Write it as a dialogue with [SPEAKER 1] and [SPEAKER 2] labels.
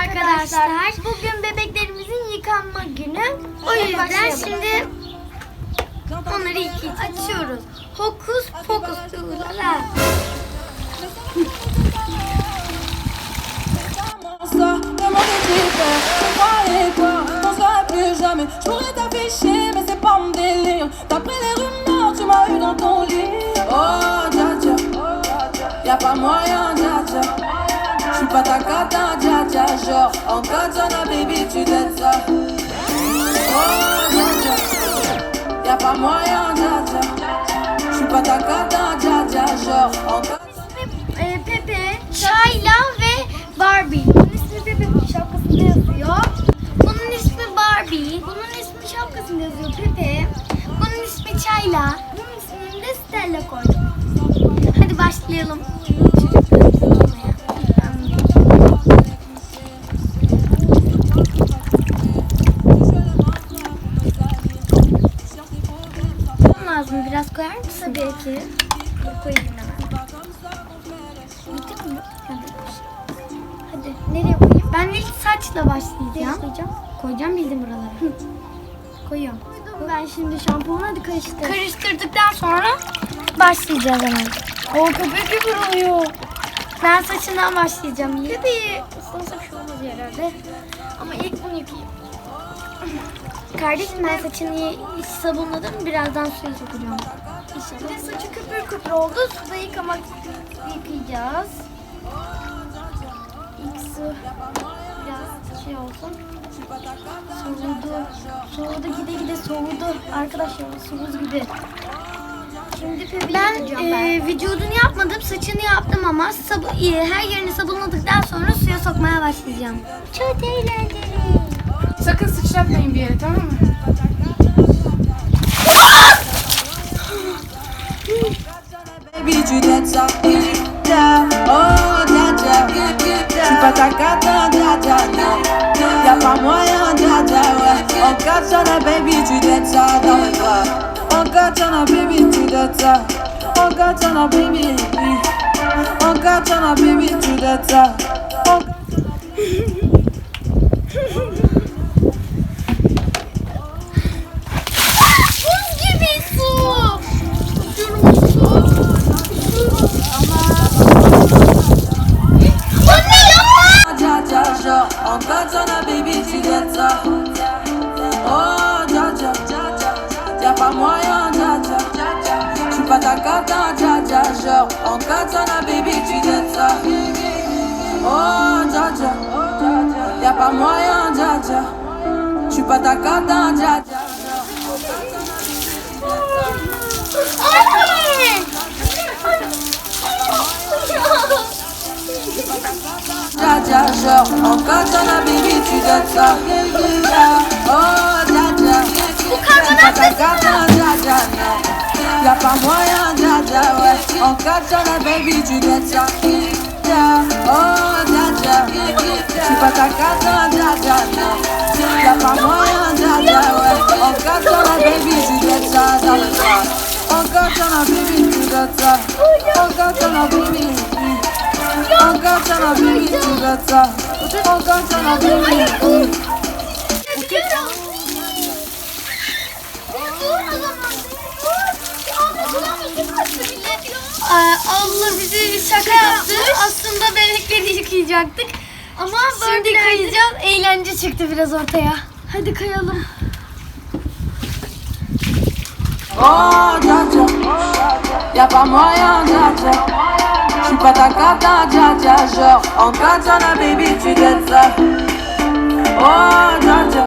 [SPEAKER 1] arkadaşlar. Bugün bebeklerimizin yıkanma günü. O yüzden şimdi onları yıkayacağız. Açıyoruz. Hokus pokus.
[SPEAKER 2] D'après les rumeurs tu m'as eu dans ton lit Oh dja dja Y'a pas moyen pas ta cata dja dja Genre en baby tu t'aides ça Oh dja dja Y'a pas moyen dja dja J'suis pas ta cata dja dja Genre en katana
[SPEAKER 1] Ee, Pepe, Çayla ve Barbie. Bunun ismi Pepe'nin şapkasında yazıyor. Bunun ismi Barbie. Bunun ismi şapkasında yazıyor Pepe. Bunun ismi Çayla. Bunun ismini de Stella koydum. Hadi başlayalım. Lazım. Biraz koyar mısın? Tabii ki. Dur koyayım hemen. Bitti mi? Hadi. Hadi. Nereye koyayım? Ben ilk saçla başlayacağım. koyacağım? Koyacağım bildim buraları. Koyuyorum. Koydum ben şimdi şampuanı hadi karıştır. Karıştırdıktan sonra başlayacağız hemen. O köpük gibi oluyor. Ben saçından başlayacağım. Köpeği ıslasak şu olmaz herhalde. Ama ilk bunu yıkayayım. Kardeşim ben saçını hiç sabunladım. Birazdan suya sokacağım. Şimdi saçı köpür köpür oldu. Suda yıkamak yıkayacağız. İlk su biraz şey olsun. Soğudu. Soğudu gide gide soğudu. Arkadaşlar soğuz gibi. Şimdi ben, e, vücudunu yapmadım, saçını yaptım ama sabu, e, her yerini sabunladıktan sonra suya sokmaya başlayacağım. Çok eğlenceli.
[SPEAKER 3] Sakın sıçratmayın bir yere tamam mı?
[SPEAKER 2] J'suis pas ta cata, dja dja, genre. En katana, baby, tu t'aides ça. Oh, dja dja. Y'a pas moyen, dja dja. J'suis pas ta cata, dja dja.
[SPEAKER 1] Anne.
[SPEAKER 2] Dja dja, genre. En katana, baby, tu t'aides ça. Oh, dja dja.
[SPEAKER 1] Bu
[SPEAKER 2] J'suis pas ta
[SPEAKER 1] karbonat
[SPEAKER 2] cata, dja dja, non. Y'a pas moyen, dja dja, ouais. En katana, baby, tu t'aides ça. Oh, dja dja. J'suis pas ta cata, dja dja, non. Y'a pas moyen, dja dja, ouais. En katana, baby, tu t'aides ça dans le bras. En katana, baby, tu t'aides ça. En katana, baby. En katana, baby, tu t'aides ça. En katana, baby.
[SPEAKER 1] Abla bize şaka yaptı. Aslında bebekleri yıkayacaktık. Ama şimdi kayacağız. Eğlence çıktı biraz ortaya. Hadi kayalım.
[SPEAKER 2] Oh, dja dja. Y'a pas moyen, dja dja. J'suis pas ta cata, dja dja. Genre, en katana, baby, tu t'aides ça. Oh, dja dja.